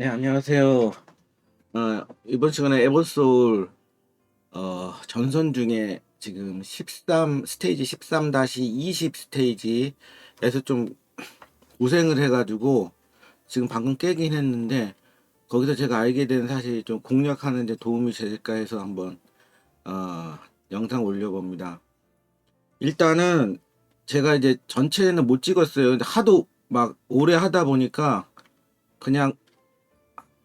네, 안녕하세요. 어, 이번 시간에 에버소울 어, 전선 중에 지금 13 스테이지 13-20 스테이지에서 좀 고생을 해가지고 지금 방금 깨긴 했는데 거기서 제가 알게 된 사실 좀 공략하는 데 도움이 될까 해서 한번 어, 영상 올려봅니다. 일단은 제가 이제 전체는 못 찍었어요. 하도 막 오래 하다 보니까 그냥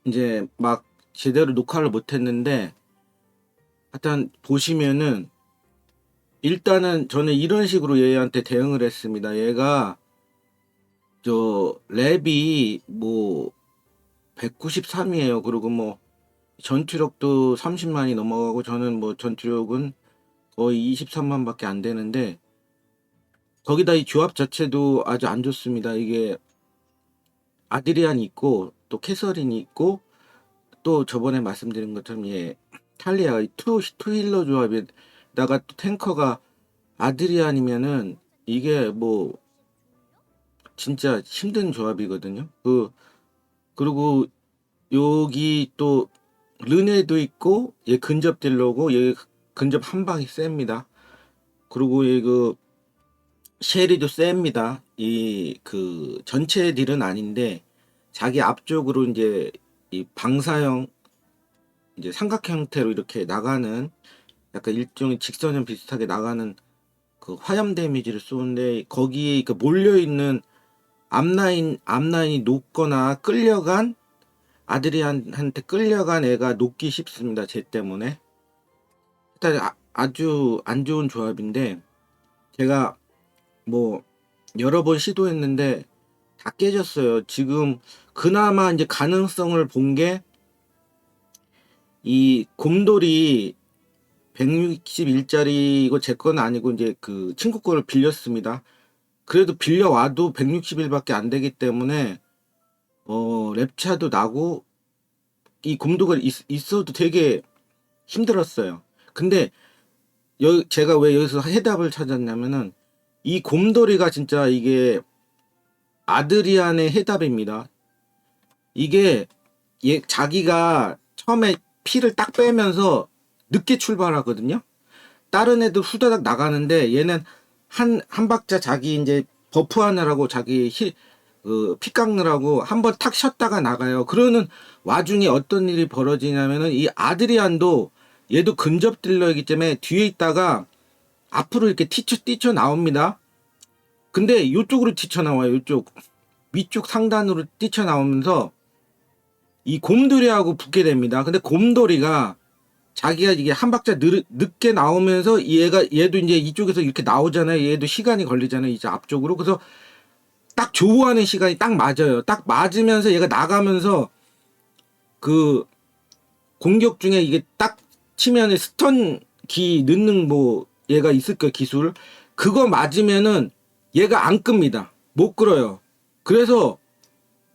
이제 막 제대로 녹화를 못 했는데 하여튼 보시면은 일단은 저는 이런 식으로 얘한테 대응을 했습니다. 얘가 저 랩이 뭐 193이에요. 그리고 뭐 전투력도 30만이 넘어가고 저는 뭐 전투력은 거의 23만 밖에 안 되는데 거기다 이 조합 자체도 아주 안 좋습니다. 이게 아드리안이 있고 또 캐서린이 있고 또 저번에 말씀드린 것처럼 예 탈리아가 투, 투힐러 조합에다가 또 탱커가 아드리안이면은 이게 뭐 진짜 힘든 조합이거든요. 그 그리고 여기 또 르네도 있고 얘 근접 딜러고 얘 근접 한 방이 셉니다. 그리고 얘그 쉐리도 셉니다. 이 그 전체 딜은 아닌데 자기 앞쪽으로 이제 이 방사형 이제 삼각 형태로 이렇게 나가는 약간 일종의 직선형 비슷하게 나가는 그 화염 데미지를 쏘는데 거기에 그 몰려 있는 앞라인 앞라인이 녹거나 끌려간 아드리안한테 끌려간 애가 녹기 쉽습니다. 쟤 때문에 일단 아, 아주 안 좋은 조합인데 제가 뭐 여러 번 시도했는데 다 깨졌어요. 지금 그나마 이제 가능성을 본 게 이 곰돌이 161짜리 이거 제 건 아니고 이제 그 친구 거를 빌렸습니다. 그래도 빌려와도 160일밖에 안 되기 때문에 어 랩차도 나고 이 곰도가 있, 있어도 되게 힘들었어요. 근데 여 제가 왜 여기서 해답을 찾았냐면은 이 곰돌이가 진짜 이게 아드리안의 해답입니다. 이게 얘 자기가 처음에 피를 딱 빼면서 늦게 출발하거든요. 다른 애들 후다닥 나가는데 얘는 한, 한 박자 자기 이제 버프하느라고 자기 히, 그, 피 깎느라고 한 번 탁 쉬었다가 나가요. 그러는 와중에 어떤 일이 벌어지냐면은 이 아드리안도 얘도 근접 딜러이기 때문에 뒤에 있다가 앞으로 이렇게 뛰쳐, 뛰쳐 나옵니다. 근데 이쪽으로 뛰쳐 나와요. 이쪽. 위쪽 상단으로 뛰쳐 나오면서 이 곰돌이하고 붙게 됩니다. 근데 곰돌이가 자기가 이게 한 박자 늦, 늦게 나오면서 얘가 얘도 이제 이쪽에서 이렇게 나오잖아요. 얘도 시간이 걸리잖아요. 이제 앞쪽으로. 그래서 딱 좋아하는 시간이 딱 맞아요. 딱 맞으면서 얘가 나가면서 그 공격 중에 이게 딱 치면은 스턴 기 넣는 뭐 얘가 있을 거예요. 기술. 그거 맞으면은 얘가 안 끕니다. 못 끌어요. 그래서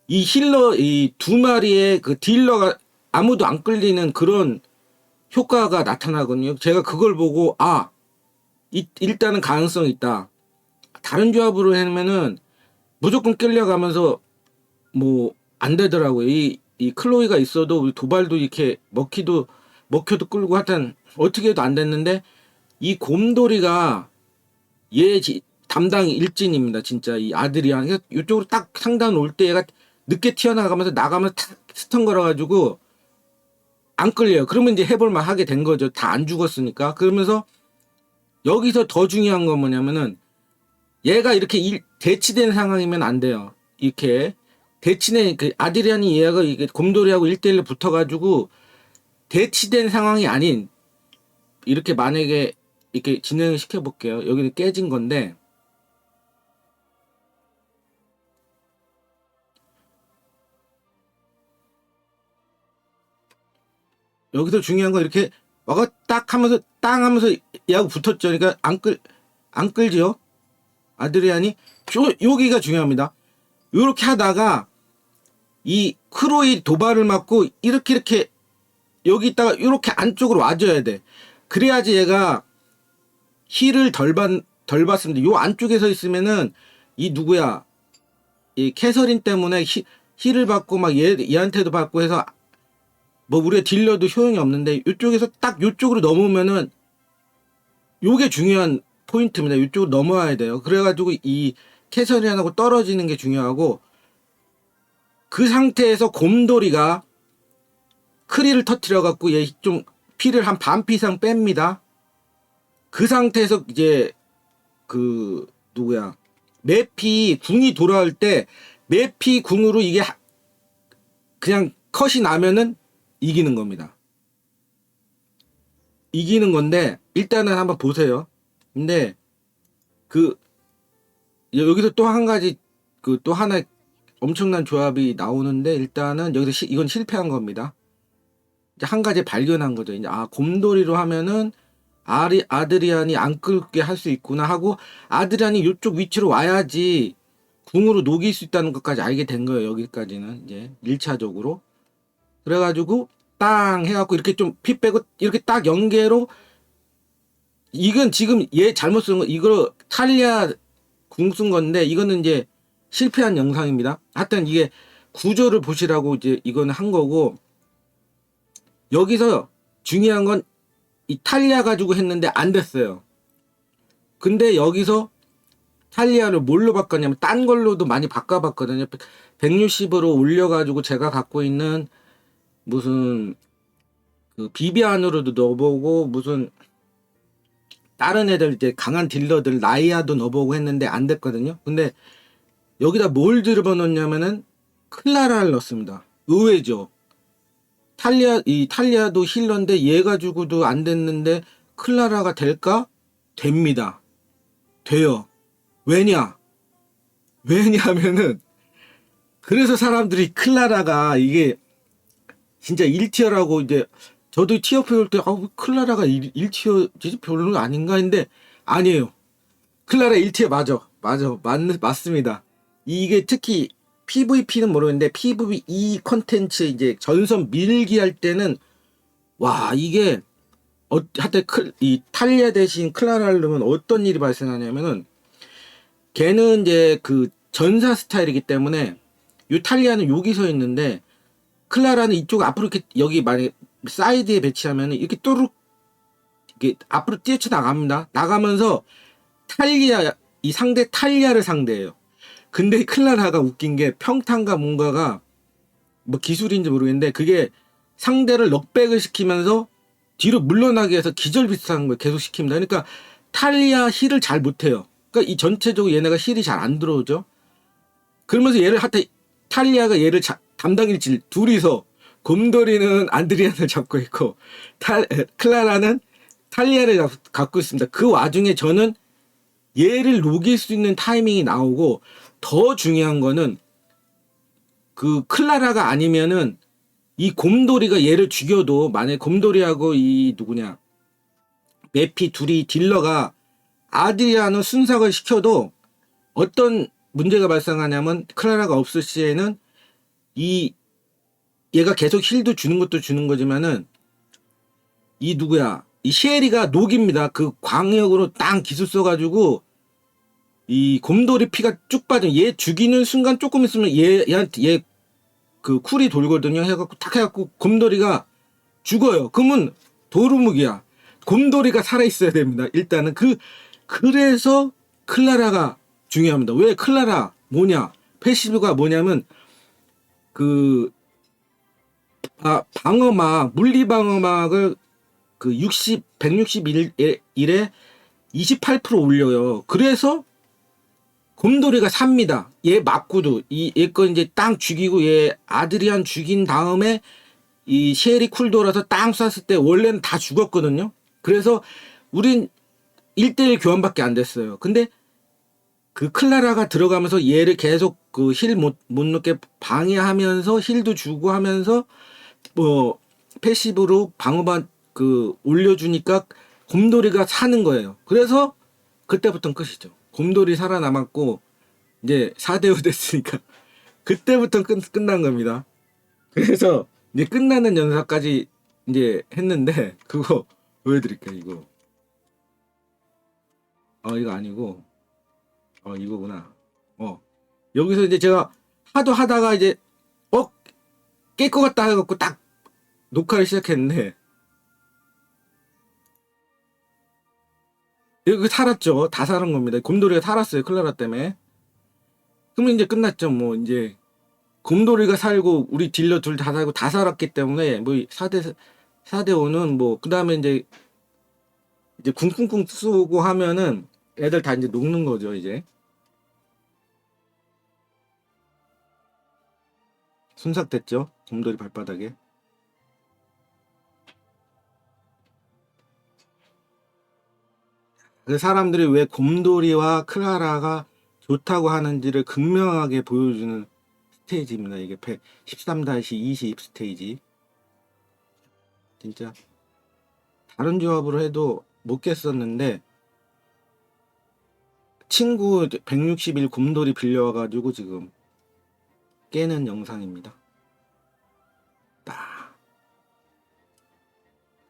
이 힐러 이 두 마리의 그 딜러가 아무도 안 끌리는 그런 효과가 나타나거든요. 제가 그걸 보고 아 이, 일단은 가능성이 있다. 다른 조합으로 하면은 무조건 끌려가면서 뭐 안 되더라고요. 이, 이 클로이가 있어도 도발도 이렇게 먹히도 먹혀도 끌고 하여튼 어떻게 해도 안 됐는데 이 곰돌이가 얘 지- 담당 일진입니다. 진짜 이 그래서 이쪽으로 딱 상단 올 때 얘가 늦게 튀어나가면서 나가면서 탁 스턴 걸어가지고 안 끌려요. 그러면 이제 해볼만 하게 된 거죠. 다 안 죽었으니까. 그러면서 여기서 더 중요한 건 뭐냐면은 얘가 이렇게 일, 대치된 상황이면 안 돼요. 이렇게 대치된 그 아드리안이 얘가 이게 곰돌이하고 1대1로 붙어가지고 대치된 상황이 아닌 이렇게 만약에 이렇게 진행을 시켜볼게요. 여기는 깨진 건데 여기서 중요한 건 이렇게 와가 딱 하면서 땅 하면서 얘하고 붙었죠. 그러니까 안 끌, 안 끌지요. 아드리안이 요, 여기가 중요합니다. 요렇게 하다가 이 크로이 도발을 맞고 이렇게 이렇게 여기 있다가 요렇게 안쪽으로 와줘야 돼. 그래야지 얘가 힐을 덜 받, 덜 받습니다. 요 안쪽에 서 있으면은 이 누구야 이 캐서린 때문에 히, 힐을 받고 막 얘, 얘한테도 받고 해서 뭐 우리가 딜러도 효용이 없는데 이쪽에서 딱 이쪽으로 넘으면은 요게 중요한 포인트입니다. 이쪽으로 넘어와야 돼요. 그래가지고 이 캐서리안하고 떨어지는 게 중요하고 그 상태에서 곰돌이가 크리를 터트려 갖고 얘 좀 피를 한 반피 이상 뺍니다. 그 상태에서 이제 그 누구야 매피 궁이 돌아올 때 매피 궁으로 이게 하- 그냥 컷이 나면은 이기는 겁니다. 이기는 건데 일단은 한번 보세요. 근데 그 여기서 또 한 가지 그 또 하나 엄청난 조합이 나오는데 일단은 여기서 시- 이건 실패한 겁니다. 이제 한 가지 발견한 거죠. 이제 아 곰돌이로 하면은 아리 아드리안이 안 끌게 할 수 있구나 하고 아드리안이 이쪽 위치로 와야지 궁으로 녹일 수 있다는 것까지 알게 된 거예요. 여기까지는 이제 1차적으로. 그래가지고 땅 해갖고 이렇게 좀 피 빼고 이렇게 딱 연계로 이건 지금 얘 잘못 쓴 거 이거 탈리아 궁 쓴 건데 이거는 이제 실패한 영상입니다. 하여튼 이게 구조를 보시라고 이제 이거는 한 거고 여기서 중요한 건 이 탈리아 가지고 했는데 안 됐어요. 근데 여기서 탈리아를 뭘로 바꿨냐면 딴 걸로도 많이 바꿔봤거든요. 160으로 올려가지고 제가 갖고 있는 무슨 그 비비 안으로도 넣어보고 무슨 다른 애들 이제 강한 딜러들 나이아도 넣어보고 했는데 안 됐거든요. 근데 여기다 뭘 집어넣냐면은 클라라를 넣습니다. 의외죠. 탈리아 이 탈리아도 힐러인데 얘 가지고도 안 됐는데 클라라가 될까? 됩니다. 돼요. 왜냐? 왜냐하면은 그래서 사람들이 클라라가 이게 진짜 1티어라고 이제 저도 티어 배울 때 아, 클라라가 1, 1티어지 별로는 아닌가 했는데 아니에요. 클라라 1티어 맞아. 맞아. 맞, 맞습니다. 이게 특히 PVP는 모르겠는데 PVE 컨텐츠 이제 전선 밀기 할 때는 와 이게 어, 하여튼 클, 이 탈리아 대신 클라라를 넣으면 어떤 일이 발생하냐면은 걔는 이제 그 전사 스타일이기 때문에 요 탈리아는 여기 서 있는데 클라라는 이쪽 앞으로 이렇게 여기 만약 사이드에 배치하면 이렇게 또룩 이게 앞으로 뛰쳐 나갑니다. 나가면서 탈리아 이 상대 탈리아를 상대해요. 근데 클라라가 웃긴 게 평탄과 뭔가가 뭐 기술인지 모르겠는데 그게 상대를 넉백을 시키면서 뒤로 물러나게 해서 기절 비슷한 걸 계속 시킵니다. 그러니까 탈리아 힐을 잘 못해요. 그러니까 이 전체적으로 얘네가 힐이 잘 안 들어오죠. 그러면서 얘를 하여튼 탈리아가 얘를 자, 담당일지 둘이서 곰돌이는 안드리안을 잡고 있고 탈, 에, 클라라는 탈리아를 잡- 갖고 있습니다. 그 와중에 저는 얘를 녹일 수 있는 타이밍이 나오고 더 중요한 거는 그 클라라가 아니면은 이 곰돌이가 얘를 죽여도 만약에 곰돌이하고 이 누구냐 메피 둘이 딜러가 아드리안을 순삭을 시켜도 어떤 문제가 발생하냐면 클라라가 없을 시에는 이 얘가 계속 힐도 주는 것도 주는 거지만은 이 누구야? 이 셰리가 녹입니다. 그 광역으로 땅 기술 써가지고 이 곰돌이 피가 쭉 빠져. 얘 죽이는 순간 조금 있으면 얘 얘한테 얘 그 쿨이 돌거든요. 해갖고 탁 해갖고 곰돌이가 죽어요. 그러면 도루묵이야. 곰돌이가 살아 있어야 됩니다. 일단은 그 그래서 클라라가 중요합니다. 왜 클라라? 뭐냐? 패시브가 뭐냐면 그 아, 방어막 물리 방어막을 그 60, 161에 28% 올려요. 그래서 곰돌이가 삽니다. 얘 맞고도 이얘 거 이제 땅 죽이고 얘 아드리안 죽인 다음에 이 셰리 쿨 돌아서 땅 쐈을 때 원래는 다 죽었거든요. 그래서 우린 1대1 교환밖에 안 됐어요. 근데 그 클라라가 들어가면서 얘를 계속 그 힐 못 못 넣게 방해하면서 힐도 주고 하면서 뭐 패시브로 방어만 그 올려주니까 곰돌이가 사는 거예요. 그래서 그때부터는 끝이죠. 곰돌이 살아남았고 이제 4대5 됐으니까 그때부터 끝, 끝난 겁니다. 그래서 이제 끝나는 연사까지 이제 했는데 그거 보여드릴게요. 이거. 어 이거 아니고 어 이거구나. 어 여기서 이제 제가 하도 하다가 이제 깰것 같다 해갖고 딱 녹화를 시작했는데 여기 살았죠. 다 살은 겁니다. 곰돌이가 살았어요. 클라라 때문에. 그러면 이제 끝났죠. 뭐 이제 곰돌이가 살고 우리 딜러 둘 다 살고 다 살았기 때문에 뭐 4대 4대 5는 뭐 그 다음에 이제 이제 쿵쿵쿵 쏘고 하면은 애들 다 이제 녹는 거죠, 이제. 순삭됐죠? 곰돌이 발바닥에. 그 사람들이 왜 곰돌이와 클라라가 좋다고 하는지를 극명하게 보여주는 스테이지입니다. 이게 13-20 스테이지. 진짜 다른 조합으로 해도 못 깼었는데 친구 161 곰돌이 빌려와가지고 지금 깨는 영상입니다. 딱.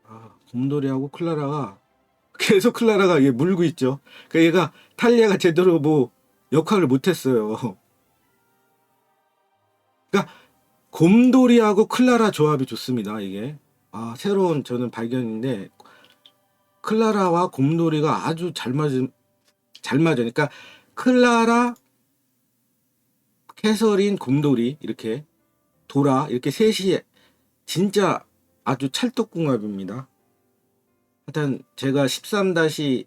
아, 곰돌이하고 클라라가 계속 클라라가 얘 물고 있죠. 그러니까 얘가 탈리아가 제대로 뭐 역할을 못했어요. 그러니까 곰돌이하고 클라라 조합이 좋습니다. 이게 아 새로운 저는 발견인데 클라라와 곰돌이가 아주 잘 맞은 잘 맞아요. 그러니까 클라라, 캐서린, 곰돌이 이렇게 도라 이렇게 셋이 진짜 아주 찰떡궁합입니다. 하여튼 제가 13-20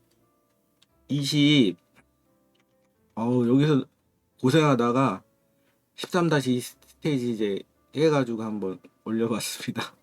어우 여기서 고생하다가 13-20 스테이지 이제 해가지고 한번 올려봤습니다.